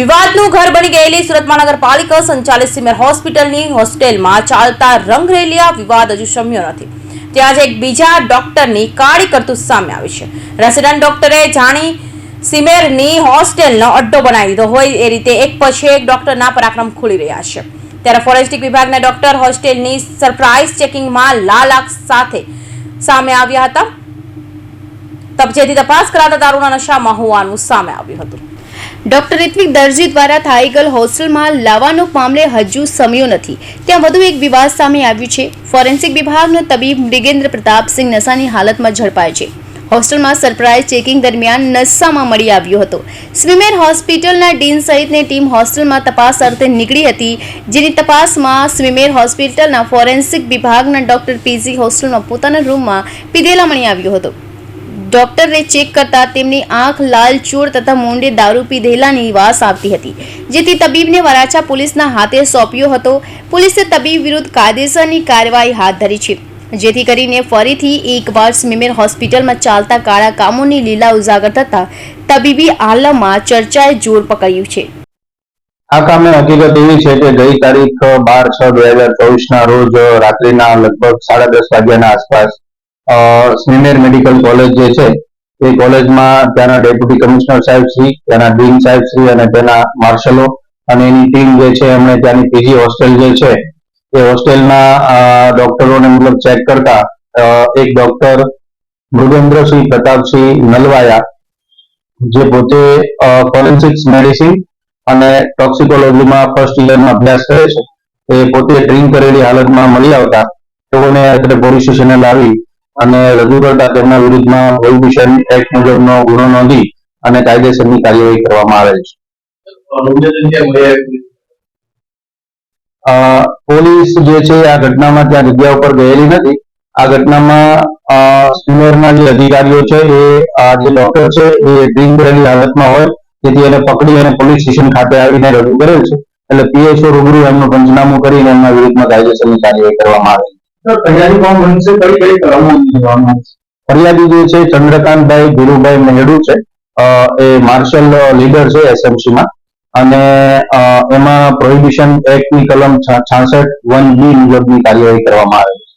વિવાદનું ઘર બની ગયેલી સુરત મહાનગરપાલિકા સંચાલિત સિમેર હોસ્પિટલની હોસ્ટેલમાં ચાલતા રંગરેલિયા વિવાદ હજુ શમ્યો નથી. ત્યાં જ એક બીજા ડોક્ટરની કાળી કરતૂત સામે આવી છે. રેસિડન્ટ ડોક્ટરે જાણી સિમેરની હોસ્ટેલનો અડ્ડો બનાવી દીધો હોય એ રીતે એક પછી એક ડોક્ટરના પરાક્રમ ખુલી રહ્યા છે. ત્યારે ફોરેન્સિક વિભાગના ડોક્ટર હોસ્ટેલની સરપ્રાઇઝ ચેકિંગમાં લાલ આંખ સાથે સામે આવ્યા હતા. તપ જેથી તપાસ કરાતા દારૂના નશામાં હોવાનું સામે આવ્યું હતું. ડોક્ટર ઋત્વિક દરજી દ્વારા થાઈગલ હોસ્ટેલમાં લાવવાનો મામલે હજુ સમ્યો નથી. ત્યાં વધુ એક વિવાદ સામે આવ્યું છે. ફોરેન્સિક વિભાગનો તબીબ મૃગેન્દ્ર પ્રતાપસિંહ નશાની હાલતમાં ઝડપાય છે. હોસ્ટેલમાં સરપ્રાઇઝ ચેકિંગ દરમિયાન નશામાં મળી આવ્યો હતો. સ્વિમેર હોસ્પિટલના ડીન સહિતની ટીમ હોસ્ટેલમાં તપાસ અર્થે નીકળી હતી, જેની તપાસમાં સ્વિમેર હોસ્પિટલના ફોરેન્સિક વિભાગના ડોક્ટર પીજી હોસ્ટેલમાં પોતાના રૂમમાં પીધેલા મળી આવ્યો હતો. ડોક્ટરે ચેક કરતા તેમની આંખ લાલ ચોર તથા મોંડે દારૂ પીધેલાની વાસ આવતી હતી. જેથી તબીબને વરાછા પોલીસના હાથે સોંપ્યો હતો. પોલીસે તબીબ વિરુદ્ધ કાયદેસરની કાર્યવાહી હાથ ધરી છે. જેથી કરીને ફરીથી એકવાર સ્મીમેર હોસ્પિટલમાં ચાલતા કાળા કામોની લીલા ઉજાગર થતા તબીબી આલમમાં ચર્ચાએ જોર પકડ્યું છે. આ કામે હકીકત એવી છે કે ગઈ તારીખ બાર છ બે હજાર ચોવીસ ના રોજ રાત્રિના લગભગ સાડા દસ વાગ્યાના આસપાસ અ, સ્મીમેર મેડિકલ કોલેજ જે છે એ કોલેજમાં ત્યાંના ડેપ્યુટી કમિશનર સાહેબ શ્રી ત્યાંના ડીન સાહેબ શ્રી અને તેના માર્શલો અને એની ટીમ જે છે એમણે ત્યાંની પીજી હોસ્ટેલ જે છે એ હોસ્ટેલના ડોક્ટરોને મતલબ ચેક કરતા એક ડોક્ટર મૃગેન્દ્રસિંહ પ્રતાપસિંહ નલવાયા જે પોતે ફોરેન્સિક્સ મેડિસિન અને ટોક્સિકોલોજીમાં ફર્સ્ટ ઇયરમાં અભ્યાસ કરે છે એ પોતે ડ્રિંક કરેલી હાલતમાં મળી આવતા તેઓને અત્યારે પોલીસ સ્ટેશને લાવી અને રજૂ કરતા તેમના વિરુદ્ધમાં પ્રોહિબિશન એક્ટ મુજબનો ગુનો નોંધી અને કાયદેસરની કાર્યવાહી કરવામાં આવેલ છે. પોલીસ જે છે આ ઘટનામાં ત્યાં જગ્યા ઉપર ગયેલી નથી. આ ઘટનામાં સિનિયરના જે અધિકારીઓ છે એ જે ડોક્ટર છે એ ડ્રિંક કરેલી હાલતમાં હોય તેથી એને પકડી અને પોલીસ સ્ટેશન ખાતે આવીને રજૂ કરેલ છે. એટલે પીએસઓ રૂબરૂ એમનું પંચનામું કરીને એમના વિરુદ્ધમાં કાયદેસરની કાર્યવાહી કરવામાં આવે ફરિયાદી જે છે, ચંદ્રકાંતભાઈ ધીરુભાઈ મેહડુ છે. એ માર્શલ લીડર છે SMC માં. અને એમાં પ્રોહિબિશન એક્ટની કલમ છાસઠ વન બી મુજબની કાર્યવાહી કરવામાં આવે છે.